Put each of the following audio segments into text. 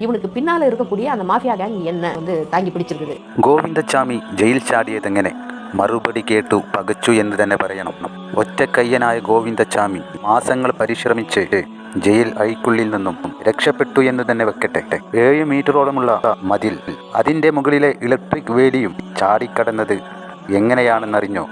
இவனுக்கு பின்னால இருக்கக்கூடிய அந்த மாஃபியா கேங் என்ன வந்து தாங்கி பிடிச்சிருக்குது ഗോവിന്ദച്ചാമി ജയിൽ ചാടിയതെങ്ങനെ മറുപടി കേട്ടു പകച്ചു എന്ന് തന്നെ പറയണം ഒറ്റക്കയ്യനായ ഗോവിന്ദച്ചാമി മാസങ്ങൾ പരിശ്രമിച്ച് ജയിൽ അഴിക്കുള്ളിൽ നിന്നും രക്ഷപ്പെട്ടു എന്ന് തന്നെ വെക്കട്ടെ ഏഴ് മീറ്ററോളമുള്ള മതിൽ അതിൻ്റെ മുകളിലെ ഇലക്ട്രിക് വേലിയും ചാടിക്കടന്നത് എങ്ങനെയാണെന്നറിഞ്ഞോ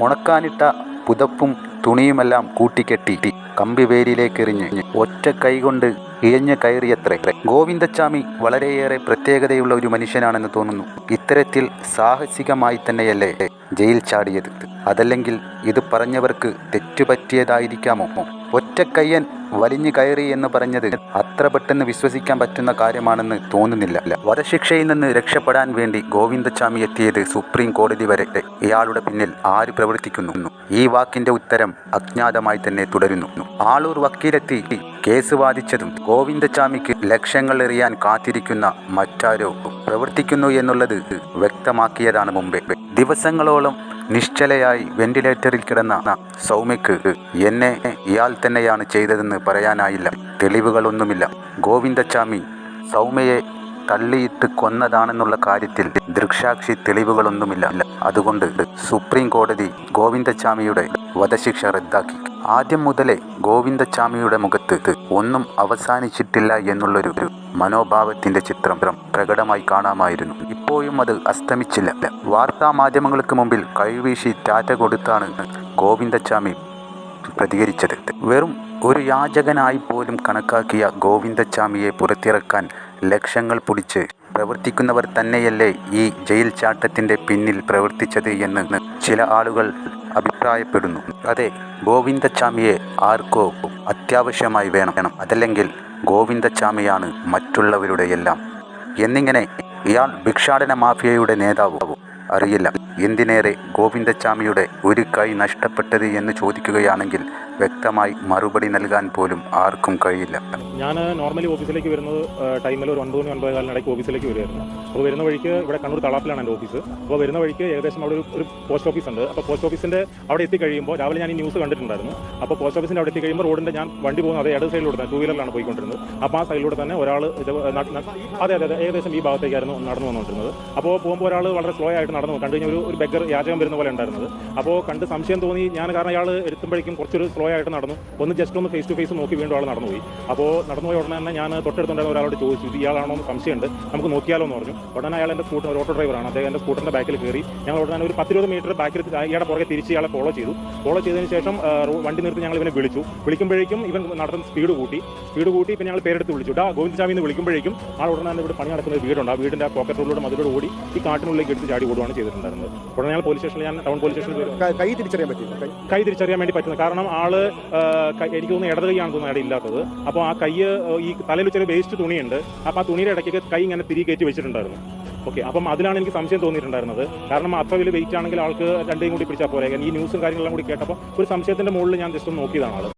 ഉണക്കാനിട്ട പുതപ്പും തുണിയുമെല്ലാം കൂട്ടിക്കെട്ടി കമ്പിവേരിയിലേക്കെറിഞ്ഞ് ഒറ്റ കൈകൊണ്ട് ഇഴഞ്ഞു കയറിയത്രേ. ഗോവിന്ദച്ചാമി വളരെയേറെ പ്രത്യേകതയുള്ള ഒരു മനുഷ്യനാണെന്ന് തോന്നുന്നു. ഇത്തരത്തിൽ സാഹസികമായി തന്നെയല്ലേ ജയിൽ ചാടിയത്? അതല്ലെങ്കിൽ ഇത് പറഞ്ഞവർക്ക് തെറ്റുപറ്റിയതായിരിക്കാമോ? ഒറ്റക്കയ്യൻ വലിഞ്ഞു കയറി എന്ന് പറഞ്ഞത് അത്ര പെട്ടെന്ന് വിശ്വസിക്കാൻ പറ്റുന്ന കാര്യമാണെന്ന് തോന്നുന്നില്ല. വധശിക്ഷയിൽ നിന്ന് രക്ഷപ്പെടാൻ വേണ്ടി ഗോവിന്ദച്ചാമി എത്തിയത് സുപ്രീം കോടതി വരെ. ഇയാളുടെ പിന്നിൽ ആര് പ്രവർത്തിക്കുന്നു? ഈ വാക്കിന്റെ ഉത്തരം അജ്ഞാതമായി തന്നെ തുടരുന്നു. ആളൂർ വക്കീലെത്തി കേസ് വാദിച്ചതും ഗോവിന്ദച്ചാമിക്ക് ലക്ഷങ്ങൾ എറിയാൻ കാത്തിരിക്കുന്ന മറ്റാരോ പ്രവർത്തിക്കുന്നു എന്നുള്ളത് വ്യക്തമാക്കിയതാണ് മുമ്പേ. ദിവസങ്ങളോളം നിശ്ചലയായി വെന്റിലേറ്ററിൽ കിടന്ന സൗമ്യക്ക് എന്നെ ഇയാൾ തന്നെയാണ് ചെയ്തതെന്ന് പറയാനായില്ല. തെളിവുകളൊന്നുമില്ല. ഗോവിന്ദച്ചാമി സൗമ്യയെ തള്ളിയിട്ട് കൊന്നതാണെന്നുള്ള കാര്യത്തിൽ ദൃക്സാക്ഷി തെളിവുകളൊന്നുമില്ല. അതുകൊണ്ട് സുപ്രീം കോടതി ഗോവിന്ദച്ചാമിയുടെ വധശിക്ഷ റദ്ദാക്കി. ആദ്യം മുതലേ ഗോവിന്ദച്ചാമിയുടെ മുഖത്ത് ഒന്നും അവസാനിച്ചിട്ടില്ല എന്നുള്ളൊരു മനോഭാവത്തിന്റെ ചിത്രം പ്രകടമായി കാണാമായിരുന്നു. ഇപ്പോഴും അത് അസ്തമിച്ചില്ല. വാർത്താ മാധ്യമങ്ങൾക്ക് മുമ്പിൽ കൈവീശി ടാറ്റ കൊടുത്താണ് ഗോവിന്ദച്ചാമി പ്രതികരിച്ചത്. വെറും ഒരു യാചകനായി പോലും കണക്കാക്കിയ ഗോവിന്ദച്ചാമിയെ പുറത്തിറക്കാൻ ലക്ഷങ്ങൾ പൊടിച്ച് പ്രവർത്തിക്കുന്നവർ തന്നെയല്ലേ ഈ ജയിൽ ചാട്ടത്തിന്റെ പിന്നിൽ പ്രവർത്തിച്ചത് എന്ന് ചില ആളുകൾ അഭിപ്രായപ്പെടുന്നു. അതെ ഗോവിന്ദച്ചാമിയെ ആർക്കോ അത്യാവശ്യമായി വേണം. അതല്ലെങ്കിൽ ഗോവിന്ദച്ചാമിയാണ് മറ്റുള്ളവരുടെയെല്ലാം. എന്നിങ്ങനെ ഇയാൾ ഭിക്ഷാടന മാഫിയയുടെ നേതാവ്. അറിയില്ല. എന്തിനേറെ ഗോവിന്ദച്ചാമിയുടെ ഒരു കൈ നഷ്ടപ്പെട്ടത് എന്ന് ചോദിക്കുകയാണെങ്കിൽ വ്യക്തമായി മറുപടി നൽകാൻ പോലും ആർക്കും കഴിയില്ല. ഞാൻ നോർമലി ഓഫീസിലേക്ക് വരുന്നത് ടൈമിൽ ഒരു ഒൻപത് മണി ഒൻപത് കാലിനിടയ്ക്ക് ഓഫീസിലേക്ക് വരുമായിരുന്നു അപ്പോൾ വരുന്ന വഴിക്ക് ഇവിടെ കണ്ണൂർ തളാപ്പിലാണ് എന്റെ ഓഫീസ് അപ്പോൾ വരുന്ന വഴിക്ക് ഏകദേശം അവിടെ ഒരു പോസ്റ്റ് ഓഫീസ് ഉണ്ട്. അപ്പോൾ പോസ്റ്റ് ഓഫീസിന്റെ അവിടെ എത്തി കഴിയുമ്പോൾ രാവിലെ ഞാൻ ഈ ന്യൂസ് കണ്ടിട്ടുണ്ടായിരുന്നു. അപ്പോൾ പോസ്റ്റ് ഓഫീസിന്റെ അവിടെ എത്തി കഴിയുമ്പോൾ റോഡിന്റെ ഞാൻ വണ്ടി പോകുന്നത് അതേ ഇടത് സൈഡിലൂടെ തന്നെ ടൂ വീലറിലാണ് പോയിക്കൊണ്ടിരുന്നത്. അപ്പോൾ ആ സൈഡിലൂടെ തന്നെ ഒരാൾ ഇത് അതെ അതെ അതെ ഏകദേശം ഈ ഭാഗത്തേക്കായിരുന്നു നടന്നു വന്നുകൊണ്ടിരുന്നത്. അപ്പോൾ പോകുമ്പോൾ ഒരാൾ വളരെ സ്ലോ ആയിട്ട് നടന്നു കണ്ടു കഴിഞ്ഞാൽ ഒരു ബെഗർ യാചകം വരുന്ന പോലെ ഉണ്ടായിരുന്നത്. അപ്പോൾ കണ്ട് സംശയം തോന്നി. ഞാൻ കാരണം അയാൾ എത്തുമ്പോഴേക്കും കുറച്ചൊരു സ്ലോ ആയിട്ട് നടന്നു. ഒന്ന് ജസ്റ്റ് ഒന്ന് ഫേസ് ടു ഫേസ് നോക്കി വീണ്ടും ആൾ നടന്നുപോയി അപ്പോൾ നടന്നുപോയ ഉടനെ തന്നെ ഞാൻ തൊട്ടടുത്തുണ്ടായിരുന്ന ഒരാളോട് ചോദിച്ചു ഇത് ഇയാളാണോ എന്ന് സംശയമുണ്ട്. നമുക്ക് നോക്കിയാലോ എന്ന് പറഞ്ഞു. ഉടനെ അയാൾ എന്റെ സ്കൂട്ടർ ഒരു ഓട്ടോ ഡ്രൈവറാണ് അദ്ദേഹം എന്റെ സ്കൂട്ടറിന്റെ ബാക്കിൽ കയറി. ഞങ്ങൾ ഉടനെ ഒരു പത്തിരുപത് മീറ്റർ ബാക്കിൽ ഇയാളുടെ പുറകെ തിരിച്ച് ഇയാളെ ഫോളോ ചെയ്തു. ഫോളോ ചെയ്തതിന് ശേഷം വണ്ടി നിർത്തി ഞങ്ങൾ ഇവനെ വിളിച്ചു. വിളിക്കുമ്പോഴേക്കും ഇവൻ നടത്തുന്ന സ്പീഡ് കൂട്ടി. സ്പീഡ് കൂട്ടി പിന്നെ ഞങ്ങൾ പേരെടുത്ത് വിളിച്ചു. ഡാ ഗോവിന്ദസ്വാമി എന്ന് വിളിക്കുമ്പോഴേക്കും ആൾ ഉടനെ തന്നെ ഇവിടെ പണി നടക്കുന്ന ഒരു വീടുണ്ട്. ആ വീടിന്റെ ആ പോക്കറ്റ് റോഡിലൂടെ മതിലൂടെ ഓടി ഈ കാട്ടിനുള്ളിലേക്ക് എടുത്ത് ചാടി ഓടുകയാണ് ചെയ്തിട്ടുണ്ടായിരുന്നത്. ഉടനെ ഞങ്ങൾ പോലീസ് സ്റ്റേഷനിൽ ഞാൻ ടൗൺ പോലീസ് സ്റ്റേഷനിൽ ക- തിരിച്ചറിയാൻ പറ്റി കൈ തിരിച്ചറിയാൻ വേണ്ടി പറ്റുന്നത് കാരണം ആ, കൈ- എനിക്ക് തോന്നുന്നു ഇടത് കൈയാണ് തോന്നുന്നു അവിടെ ഇല്ലാത്തത്. അപ്പോൾ ആ കൈ ഈ തലയിൽ ചെറിയ വേസ്റ്റ് തുണിയുണ്ട്. അപ്പോൾ ആ തുണിയുടെ ഇടയ്ക്ക് കൈ ഇങ്ങനെ തിരികെ കയറ്റി വെച്ചിട്ടുണ്ടായിരുന്നു. ഓക്കെ അപ്പം അതിലാണ് എനിക്ക് സംശയം തോന്നിയിട്ടുണ്ടായിരുന്നത്. കാരണം അത്ര വലിയ വെയിറ്റ് ആണെങ്കിൽ ആൾക്ക് രണ്ടേയും കൂടി പിടിച്ചാൽ പോരെ. ഈ ന്യൂസും കാര്യങ്ങളെല്ലാം കൂടി കേട്ടപ്പോൾ ഒരു സംശയത്തിന്റെ മുകളിൽ ഞാൻ ജസ്റ്റ് നോക്കിയതാണ് ആൾ